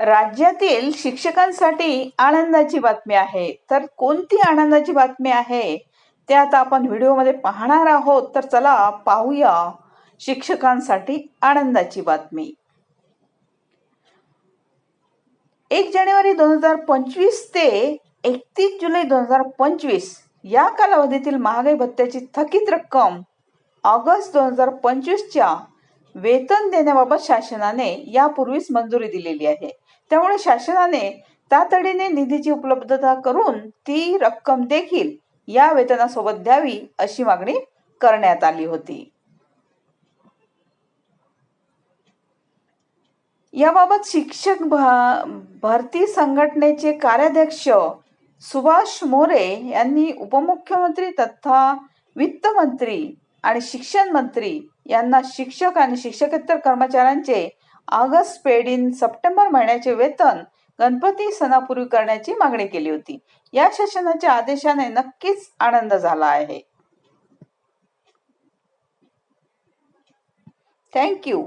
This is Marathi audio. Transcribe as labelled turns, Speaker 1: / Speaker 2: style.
Speaker 1: राज्यातील शिक्षकांसाठी आनंदाची बातमी आहे. तर कोणती आनंदाची बातमी आहे? ते आता आपण व्हिडिओमध्ये पाहणार आहोत. तर चला पाहूया शिक्षकांसाठी आनंदाची बातमी. एक जानेवारी दोन हजार पंचवीस ते एकतीस जुलै दोन हजार पंचवीस या कालावधीतील महागाई भत्त्याची थकीत रक्कम ऑगस्ट दोन हजार पंचवीसच्या वेतन देण्याबाबत शासनाने यापूर्वीच मंजुरी दिलेली आहे. त्यामुळे शासनाने तातडीने निधीची उपलब्धता करून ती रक्कम देखील या वेतनासोबत द्यावी अशी मागणी करण्यात आली होती. याबाबत शिक्षक भरती संघटनेचे कार्याध्यक्ष सुभाष मोरे यांनी उपमुख्यमंत्री तथा वित्तमंत्री आणि शिक्षण मंत्री यांना शिक्षक आणि शिक्षकेतर कर्मचाऱ्यांचे ऑगस्ट पेड इन सप्टेंबर महिन्याचे वेतन गणपती सणापूर्वी करण्याची मागणी केली होती. या शासनाच्या आदेशाने नक्कीच आनंद झाला आहे. थँक्यू